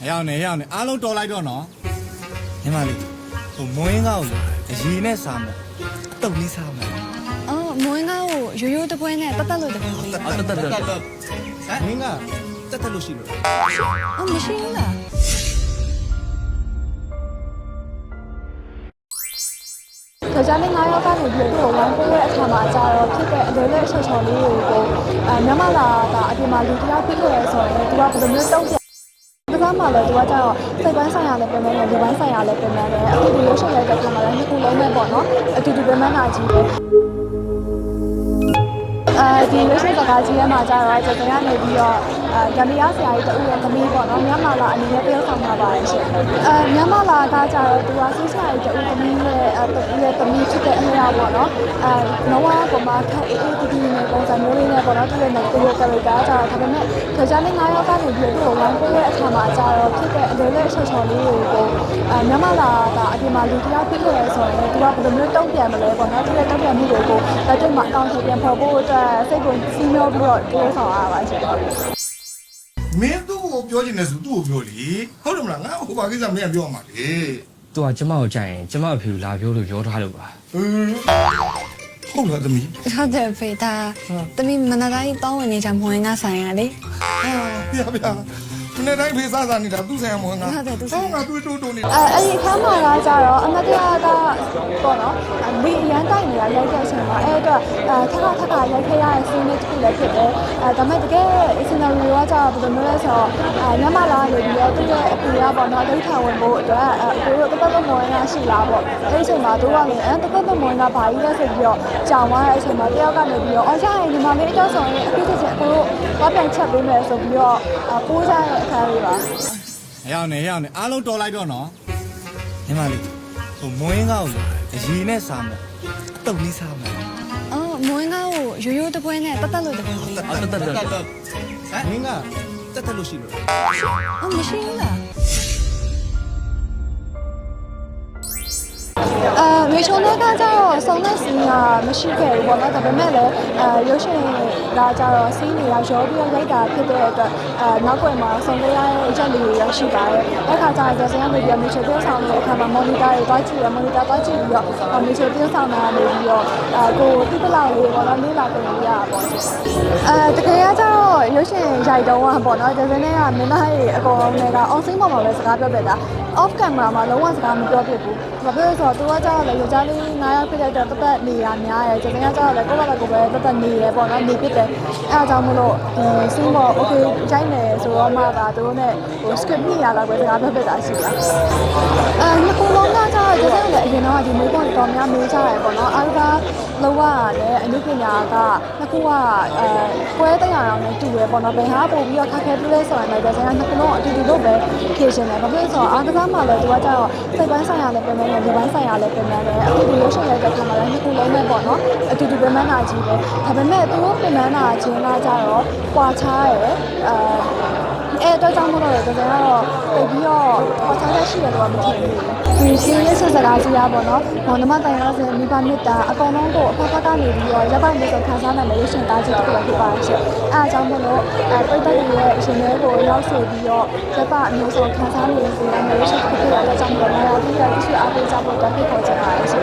ဟရောက်နေဟရောက်နေအားလုံးတော်လိုက်တော့နော်ညီမလေးဟိုမွေးငါ့ကိုအရီနဲ့စားမယ်အတုပ်လေးစားမယ်အော်မွေးကားကိုရိုးရိုးတပွဲနဲ့တက်တက်လို့တပွဲပေးအတက်တက်တက်ဟမ်မင်းကတက်တက်လို့ရှိလို့အော်မရှိဘူးလားဒါကြောင့်လည်းငါးယောက်ကနေပြီးတော့ဝမ်းပေးတဲ့အခါမှာကျတော့ဖြစ်တဲ့အလွယ်လွယ်ချော်ချော်လေးတွေကိုအဲမြမလာကအပြင်မှာလူတစ်ယောက်ဖြစ်ခဲ့ရဆိုရင်သူကဘယ်လိုမျိုးတုံ့ပြန် ကစားမှလည်းသူကကျတော့စိတ်ပိုင်းဆိုင်ရာလည်းပြင်မယ်လူပိုင်းဆိုင်ရာလည်းပြင်မယ်အခုဒီရုပ်ရှင်ရိုက်တဲ့အခါမှာလည်းနှစ်ခုလုံးနဲ့ပေါ့နော်အတူတူပြင်မှန်းတာကြီးပဲအဲဒီရုပ်ရှင်စကားကြီးထဲမှာကျတော့ကျွန်တော်ကနေပြီးတော့အဲဂမ်ဘီယာဆရာကြီးတူရဲ့သမီးပေါ့နော်မြန်မာလာအနေနဲ့ပြောဆောင်လာပါတယ်ရှင်အဲမြန်မာလာကကျတော့သူကဆီဆရာကြီးတူသမီးရဲ့အဲတူရဲ့သမီးဖြစ်တဲ့အလျောက်ပေါ့နော်အဲနဝကမှာခက်အေးအေးတီတီနဲ့ပုံစံမျိုးလေးနဲ့ပေါ့နော်သူရဲ့နဲ့သူရဲ့ကလေးကကျတော့ဒါပေမဲ့ ဒါကြောင့်လည်းငါးယောက်ကနေပြီးတော့ဝမ်းပေးတဲ့အခါမှာကျတော့ဖြစ်တဲ့အလွယ်လွယ်ချော်ချော်လေးတွေကိုအဲမြန်မာလာကအပြင်မှာလူတစ်ယောက်ဖြစ်ခဲ့ရဆိုရင်သူကဘယ်လိုမျိုးတုံ့ပြန်မလဲပေါ့နော်သူရဲ့တုံ့ပြန်မှုတွေကိုလက်တွေ့မှာအကောင့်ထဲပြန်ဖော်ဖို့အတွက်စိတ်ကိုစီးမျောပြီးတော့ပြောဆောင်ရပါရှင်မင်းသူ့ကိုပြောချင်တယ်ဆိုသူ့ကိုပြောလေဟုတ်တယ်မလားငါဟိုဘာကိစ္စမင်းကပြောမှာလေသူကကျမကိုကြိုက်ရင်ကျမအဖေကိုလာပြောလို့ပြောထားလို့ပါ ဟင်းဟုတ်လားသမီးဟုတ်တယ်ဖေဒါတမီမနတိုင်းတောင်းဝင်နေကြမွေးကားဆိုင်ရလေဗျာဗျာ မနေ့တိုင်းဖေးစားစားနေတာသူ့ဆိုင်ရမဟုတ်ငါဟုတ်တယ်သူဆိုင်ရငါတွေ့တိုးတိုးနေအဲအဲ့ဒီအခါမှာကကြတော့အမတရားကပေါ့နော်မိအရန်တိုက်နေတာရိုက်တဲ့အချိန်မှာအဲ့အတွက်အဲထက်ခါထက်ခါရိုက်ခဲ့ရတဲ့စီးနေတစ်ခုလည်းဖြစ်တယ်အဲဒါပေမဲ့တကယ်စင်နာရီကကြတော့ဘယ်လိုမျိုးလဲဆိုတော့အဲညမလာနေပြီးတော့သူ့ရဲ့အဖေကပေါ့နော်အဒိဋ္ဌာဝင်ဖို့အတွက်အဲအဖေတို့တပတ်တမောင်းရရှိလားပေါ့အဲ့ဒီအချိန်မှာသူကလည်းအဲတပတ်တမောင်းကဘာကြီးလဲဆိုပြီးတော့ကြောင်သွားတဲ့အချိန်မှာတယောက်ကနေပြီးတော့အော်ရရင်ဒီမှာလေးအတော့ဆိုရင်အခုတစ်ချက်အခုတို့ဘာပြန်ချက်ပေးမယ်ဆိုပြီးတော့ပိုးစားတဲ့အခါလေးပါဟရောက်နေဟရောက်နေအားလုံးတော်လိုက်တော့နော်ညီမလေးဟိုမွေးငါ့ကိုအရီနဲ့စားမယ်အတုပ်လေးစားမယ်အော်မွေးကားကိုရိုးရိုးတပွဲနဲ့တက်တက်လို့တပွဲပေးအတက်တက်တက်ဟမ်မင်းကတက်တက်လို့ရှိလို့အော်မရှိဘူးလား အဲရေချုံတဲ့ကကြတော့စုံတဲ့စီးကမရှိခဲ့ဘူးပေါ့နော်ဒါပေမဲ့လည်းအဲရုပ်ရှင်ကကြတော့စီးနေရရောပြီးတော့ရိုက်တာဖြစ်တဲ့အတွက်အဲနောက်ွယ်မှာစုံတဲ့ရတဲ့အချက်လေးတွေရရှိပါတယ်အဲ့ခါကျတော့ဇစင်ကနေပြီးတော့မြေချုံပြုဆောင်တဲ့အခါမှာမော်နီတာတွေတွားကြည့်ရမော်နီတာတွားကြည့်ပြီးတော့မြေချုံပြုဆောင်တာနေပြီးတော့အဲကိုတိပလောက်လေးပေါ့နော်လေးလာပြင်ရတာပေါ့အဲတကယ်ကကြတော့ရုပ်ရှင်ရိုက်တုံးကပေါ့နော်ဇစင်နဲ့ကမင်းသားတွေအကုန်လုံးတွေက on scene ပေါ်မှာပဲစကားပြောပြတာ off camera မှာလုံးဝစကားမပြောဖြစ်ဘူး။ဘာဖြစ်လို့ဆိုတော့သူကကြောက်လေယောက်ျားလေး9ယောက်ဖြစ်တဲ့အတွက်တပတ်နေရများရဲ။ကျွန်တော်ကကြောက်လေကိုယ့်ဘာသာကိုယ်ပဲတပတ်နေရဲပေါ့နော်နေဖြစ်တယ်။အဲအကြောင်းမလို့ဒီစင်းပေါ် okay ရိုက်မယ်ဆိုတော့မှသာသူတို့နဲ့ဟို script ညရလာပဲစကားပြောပြတာရှိတာ။အဲနှစ်ခုလုံးကကြောက်ကျွန်တော်လည်းအရင်တော့ဒီမျိုးပေါ်တော်များမေးကြရဲပေါ့နော်။အားက လောကလည်းအနုပညာကနှစ်ခုကအဲပွဲတရားအောင်နဲ့တူရဲပေါ့နော်။ဘယ်ဟာပို့ပြီးတော့ခက်ခဲပြလဲဆိုရင်လည်းကျွန်တော်နှစ်ခုလုံးအတူတူလို့ပဲဖြေရှင်တယ်။ဘာဖြစ်လို့ဆိုတော့အားကစားမှလည်းသူကကြောက်စိတ်ပိုင်းဆိုင်ရာလည်းပြင်မယ်လူပိုင်းဆိုင်ရာလည်းပြင်မယ်အခုဒီရုပ်ရှင်ရိုက်တဲ့ခါမှာလည်းနှစ်ခုလုံးနဲ့ပေါ့နော်။အတူတူပြင်မှန်းတာကြီးပဲ။ဒါပေမဲ့သူတို့ပြင်မှန်းတာချင်းကကြတော့ကွာခြားရဲအဲ အဲ့တော့ကြောင့်မလို့တော့ကျွန်တော်ကတော့ပြပြီးတော့ကွာခြားချက်ရှိတယ်တော့မထင်ဘူး။ဒီစီရီဆက်စကားကြီးရပါတော့။ဘောနမတိုင်ရစေမိဘမြတ်တာအကောင်လုံးကိုအဖက်ဖက်ကနေပြီးတော့ရပ်ပိုင်းလေးဆိုခံစားနိုင်မယ်လို့ရှင်သားကြီးတစ်ခုဖြစ်ပါရှင်။အဲအကြောင်းမလို့အဲပြိတ္တတွေရဲ့အရှင်တွေကိုရောက်စေပြီးတော့ရပ်ပအမျိုးစုံခံစားနေရတဲ့နေရာမျိုးရှိတစ်ခုဖြစ်တဲ့အတွက်ကြောင့်မလို့ငါတို့ဒီလိုရှိအားပေးကြဖို့တက်ဖိတ်ခေါ်ချင်ပါတယ်ရှင်